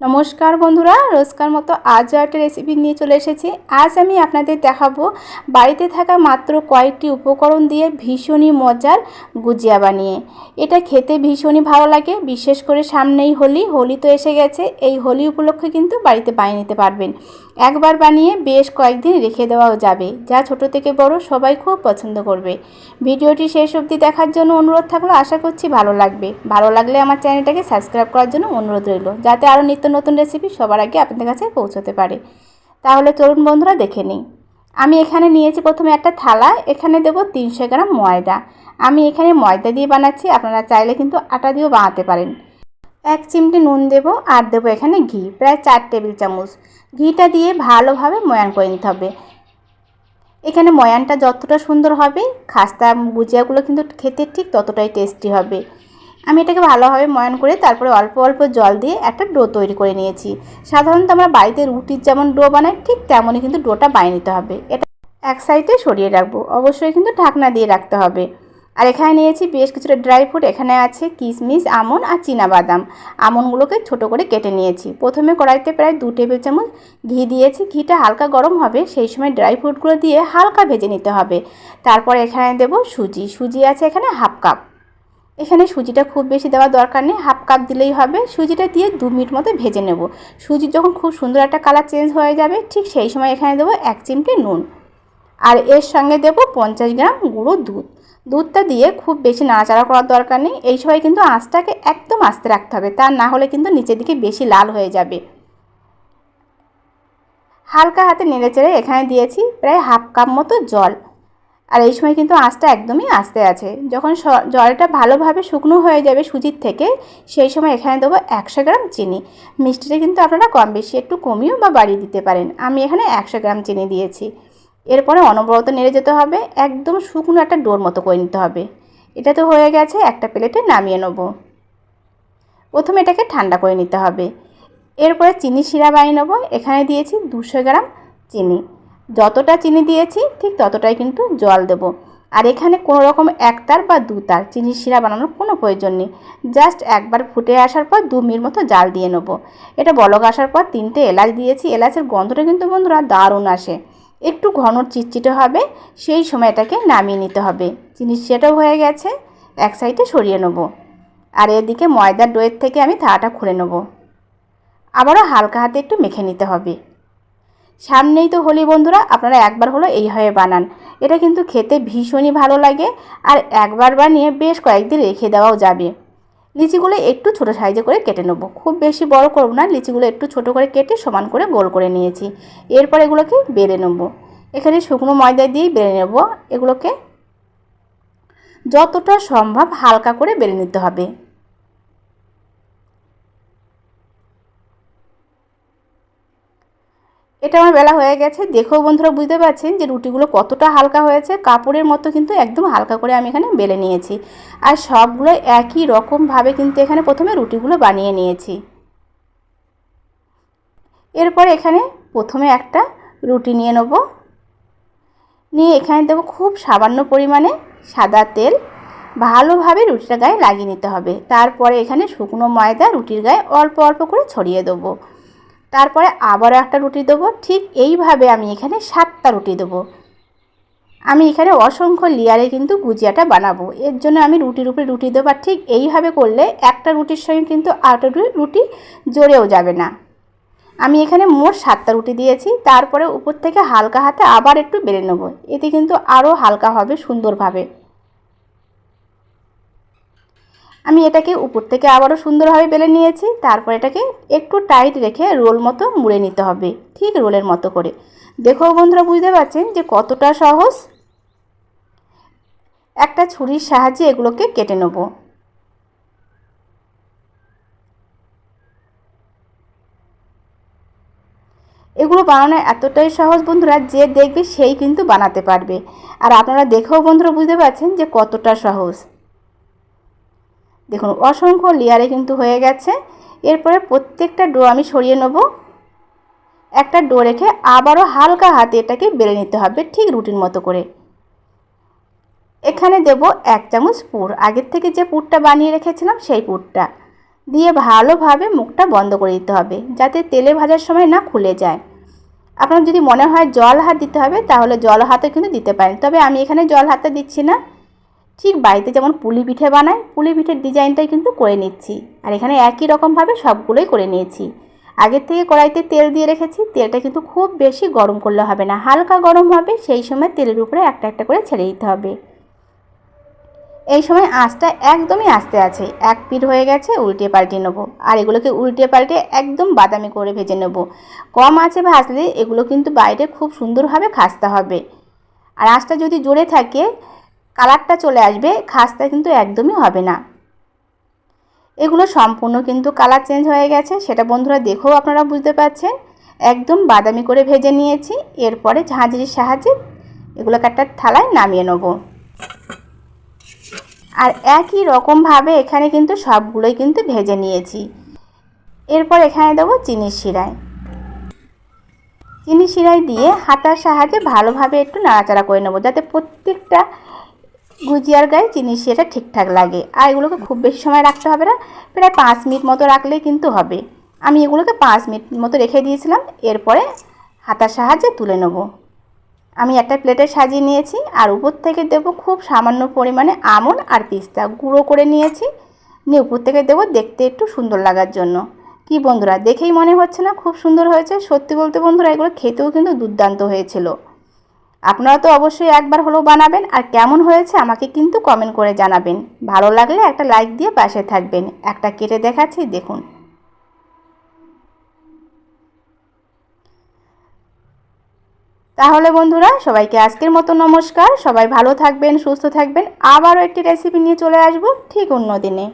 নমস্কার বন্ধুরা, রোজকার মতো আজও একটা রেসিপি নিয়ে চলে এসেছি। আজ আমি আপনাদের দেখাবো বাড়িতে থাকা মাত্র কয়েকটি উপকরণ দিয়ে ভীষণই মজার গুজিয়া বানিয়ে। এটা খেতে ভীষণই ভালো লাগে, বিশেষ করে সামনেই হোলি। হোলি তো এসে গেছে, এই হোলি উপলক্ষে কিন্তু বাড়িতে বানিয়ে নিতে পারবেন। একবার বানিয়ে বেশ কয়েকদিন রেখে দেওয়াও যাবে, যা ছোট থেকে বড় সবাই খুব পছন্দ করবে। ভিডিওটি শেষ অবধি দেখার জন্য অনুরোধ থাকল, আশা করছি ভালো লাগবে। ভালো লাগলে আমার চ্যানেলটাকে সাবস্ক্রাইব করার জন্য অনুরোধ রইল, যাতে আরও নিত্য নতুন রেসিপি সবার আগে আপনাদের কাছে পৌঁছতে পারে। তাহলে চলুন বন্ধুরা, দেখে নিই। আমি এখানে নিয়েছি প্রথমে একটা থালা, এখানে দেব তিনশো গ্রাম ময়দা। আমি এখানে ময়দা দিয়ে বানাচ্ছি, আপনারা চাইলে কিন্তু আটা দিয়েও বানাতে পারেন। এক চিমটি নুন দেব, আর দেবো এখানে ঘি, প্রায় চার টেবিল চামচ। ঘিটা দিয়ে ভালোভাবে ময়ান করে নিতে হবে। এখানে ময়ানটা যতটা সুন্দর হবে, খাস্তা গুজিয়াগুলো কিন্তু খেতে ঠিক ততটাই টেস্টি হবে। আমি এটাকে ভালোভাবে ময়ান করে তারপরে অল্প অল্প জল দিয়ে একটা ডো তৈরি করে নিয়েছি। সাধারণত আমরা বাড়িতে রুটির যেমন ডো বানাই, ঠিক তেমনই কিন্তু ডোটা বানিয়ে নিতে হবে। এটা এক সাইডে সরিয়ে রাখব। অবশ্যই কিন্তু ঢাকনা দিয়ে রাখতে হবে। আর এখানে নিয়েছি বেশ কিছুটা ড্রাই ফ্রুট। এখানে আছে কিশমিশ আমন আর বাদাম আমনগুলোকে ছোট করে কেটে নিয়েছি। প্রথমে কড়াইতে প্রায় দু টেবিল চামচ ঘি দিয়েছি। ঘিটা হালকা গরম হবে, সেই সময় ড্রাই ফ্রুটগুলো দিয়ে হালকা ভেজে নিতে হবে। তারপর এখানে দেব সুজি। সুজি আছে এখানে হাফ কাপ। এখানে সুজিটা খুব বেশি দেওয়ার দরকার নেই। হাফ কাপ দিলেই হবে। সুজিটা দিয়ে দু মিনিট মতো ভেজে নেব। সুজি যখন খুব সুন্দর একটা কালার চেঞ্জ হয়ে যাবে, ঠিক সেই সময় এখানে দেবো এক চিমটে নুন। আর এর সঙ্গে দেব পঞ্চাশ গ্রাম গুঁড়ো দুধ। দুধটা দিয়ে খুব বেশি নাড়াচাড়া করার দরকার নেই। এই সময় কিন্তু আঁচটাকে একদম আস্তে রাখতে হবে। তা না হলে কিন্তু নিচের দিকে বেশি লাল হয়ে যাবে। হালকা হাতে নেড়েচেড়ে এখানে দিয়েছি প্রায় হাফ কাপ মতো জল। আর এই সময় কিন্তু আঁচটা একদমই আস্তে আছে। যখন জলটা ভালোভাবে শুকনো হয়ে যাবে সুজির থেকে, সেই সময় এখানে দেবো একশো গ্রাম চিনি। মিষ্টিটা কিন্তু আপনারা কম বেশি একটু কমিয়েও বা বাড়িয়ে দিতে পারেন। আমি এখানে একশো গ্রাম চিনি দিয়েছি। এরপরে অনবরত নেড়ে যেতে হবে, একদম শুকনো একটা ডোর মতো করে নিতে হবে। এটা তো হয়ে গেছে, একটা প্লেটে নামিয়ে নেব। প্রথমে এটাকে ঠান্ডা করে নিতে হবে। এরপরে চিনি শিরা বানিয়ে নেব। এখানে দিয়েছি দুশো গ্রাম চিনি। যতটা চিনি দিয়েছি, ঠিক ততটাই কিন্তু জল দেব। আর এখানে কোনো রকম একতার বা দুতার চিনি শিরা বানানোর কোনো প্রয়োজন নেই। জাস্ট একবার ফুটে আসার পর দু মিনিট মতো জাল দিয়ে নেব। এটা বলক আসার পর তিনটে এলাচ দিয়েছি। এলাচের গন্ধটা কিন্তু বন্ধুরা দারুণ আসে। একটু ঘন চিটচিটে হবে, সেই সময় এটাকে নামিয়ে নিতে হবে। চিনি হয়ে গেছে, এক সাইডে সরিয়ে নেব। আর এদিকে ময়দার ডোয়ের থেকে আমি থালাটা খুলে নেব। আবারও হালকা হাতে একটু মেখে নিতে হবে। সামনেই তো হোলি বন্ধুরা, আপনারা একবার হলো এইভাবে বানান। এটা কিন্তু খেতে ভীষণই ভালো লাগে, আর একবার বানিয়ে বেশ কয়েকদিন রেখে দেওয়াও যাবে। লিচিগুলো একটু ছোটো সাইজে করে কেটে নেব। খুব বেশি বড় করব না, লিচিগুলো একটু ছোট করে কেটে সমান করে গোল করে নিয়েছি। এরপর এগুলোকে বেড়ে নেব। এখানে শুকনো ময়দা দিয়েই বেড়ে নেব। এগুলোকে যতটা সম্ভব হালকা করে বেড়ে নিতে হবে। এটা আমার বেলা হয়ে গেছে। দেখেও বন্ধুরা, বুঝতে পারছেন যে রুটিগুলো কতটা হালকা হয়েছে। কাপড়ের মতো কিন্তু একদম হালকা করে আমি এখানে বেলে নিয়েছি। আর সবগুলো একই রকমভাবে কিন্তু এখানে প্রথমে রুটিগুলো বানিয়ে নিয়েছি। এরপর এখানে প্রথমে একটা রুটি নিয়ে নেব। নিয়ে এখানে দেবো খুব সামান্য পরিমাণে সাদা তেল। ভালোভাবে রুটিটা গায়ে লাগিয়ে নিতে হবে। তারপরে এখানে শুকনো ময়দা রুটির গায়ে অল্প অল্প করে ছড়িয়ে দেবো। তারপরে আবারও একটা রুটি দেবো, ঠিক এইভাবে আমি এখানে সাতটা রুটি দেবো। আমি এখানে অসংখ্য লেয়ারে কিন্তু গুজিয়াটা বানাবো, এর জন্য আমি রুটির উপরে রুটি দেবো আর ঠিক এইভাবে করলে একটা রুটির সঙ্গে কিন্তু আরেকটা রুটি জোরেও যাবে না। আমি এখানে মোট সাতটা রুটি দিয়েছি, তারপরে উপর থেকে হালকা হাতে আবার একটু বেড়ে নেব, এতে কিন্তু আরও হালকা হবে সুন্দরভাবে। আমি এটাকে উপর থেকে আবারও সুন্দরভাবে বেলে নিয়েছি, তারপর এটাকে একটু টাইট রেখে রোল মতো মুড়ে নিতে হবে, ঠিক রোলের মতো করে। দেখো বন্ধুরা, বুঝতে পারছেন যে কতটা সহজ? একটা ছুরির সাহায্যে এগুলোকে কেটে নেব। এগুলো বানানো এতটাই সহজ বন্ধুরা, যে দেখবে সেই কিন্তু বানাতে পারবে। আর আপনারা দেখেও বন্ধুরা বুঝতে পারছেন যে কতটা সহজ। দেখুন, অসংখ্য লেয়ারে কিন্তু হয়ে গেছে। এরপরে প্রত্যেকটা ডো আমি সরিয়ে নেব। একটা ডো রেখে আবারও হালকা হাতে এটাকে বেড়ে নিতে হবে ঠিক রুটির মতো করে। এখানে দেব এক চামচ পুর। আগের থেকে যে পুরটা বানিয়ে রেখেছিলাম সেই পুরটা। দিয়ে ভালোভাবে মুখটা বন্ধ করে দিতে হবে, যাতে তেলে ভাজার সময় না খুলে যায়। আপনার যদি মনে হয় জল হাত দিতে হবে, তাহলে জল হাতে কিন্তু দিতে পারেন। তবে আমি এখানে জল হাতে দিচ্ছি না। ঠিক বাড়িতে যেমন পুলি পিঠে বানায় পুলি পিঠের ডিজাইনটাই কিন্তু করে নিচ্ছি। আর এখানে একই রকমভাবে সবগুলোই করে নিয়েছি। আগের থেকে কড়াইতে তেল দিয়ে রেখেছি, তেলটা কিন্তু খুব বেশি গরম করলে হবে না। হালকা গরম হবে, সেই সময় তেলের উপরে একটা একটা করে ছেড়ে দিতে হবে। এই সময় আঁচটা একদমই আস্তে আছে, এক পিঠ হয়ে গেছে, উল্টে পাল্টে নেব। আর এগুলোকে উল্টে পাল্টে একদম বাদামি করে ভেজে নেব। কম আঁচে ভাজলে এগুলো কিন্তু বাইরে খুব সুন্দরভাবে খাসতে হবে। আর আঁচটা যদি জোরে থাকে কালারটা চলে আসবে, খাসতে কিন্তু একদমই হবে না। এগুলো সম্পূর্ণ কিন্তু কালার চেঞ্জ হয়ে গেছে, সেটা বন্ধুরা দেখেও আপনারা বুঝতে পারছেন। একদম বাদামি করে ভেজে নিয়েছি, এরপরে ঝাঁঝরির সাহায্যে এগুলোকে একটা থালায় নামিয়ে নেব। আর একই রকমভাবে এখানে কিন্তু সবগুলোই কিন্তু ভেজে নিয়েছি। এরপর এখানে দেবো চিনির শিরায়। চিনি শিরায় দিয়ে হাতার সাহায্যে ভালোভাবে একটু নাড়াচাড়া করে নেব, যাতে প্রত্যেকটা গুজিয়ার গায়ে চিনি সেটা ঠিকঠাক লাগে। আর এগুলোকে খুব বেশি সময় রাখতে হবে না, প্রায় পাঁচ মিনিট মতো রাখলেই কিন্তু হবে। আমি এগুলোকে পাঁচ মিনিট মতো রেখে দিয়েছিলাম, এরপরে হাতার সাহায্যে তুলে নেব। আমি একটা প্লেটে সাজিয়ে নিয়েছি, আর উপর থেকে দেব খুব সামান্য পরিমাণে আমন আর পিস্তা। গুঁড়ো করে নিয়েছি, নিয়ে উপর থেকে দেবো দেখতে একটু সুন্দর লাগার জন্য। কি বন্ধুরা, দেখেই মনে হচ্ছে না খুব সুন্দর হয়েছে? সত্যি বলতে বন্ধুরা, এগুলো খেতেও কিন্তু দুর্দান্ত হয়েছিল। আপনারা তো অবশ্যই একবার হলেও বানাবেন, আর কেমন হয়েছে আমাকে কিন্তু কমেন্ট করে জানাবেন। ভালো লাগলে একটা লাইক দিয়ে পাশে থাকবেন। একটা কেটে দেখাচ্ছি, দেখুন। তাহলে বন্ধুরা, সবাইকে আজকের মতো নমস্কার। সবাই ভালো থাকবেন, সুস্থ থাকবেন। আবারও একটি রেসিপি নিয়ে চলে আসব ঠিক অন্য দিনে।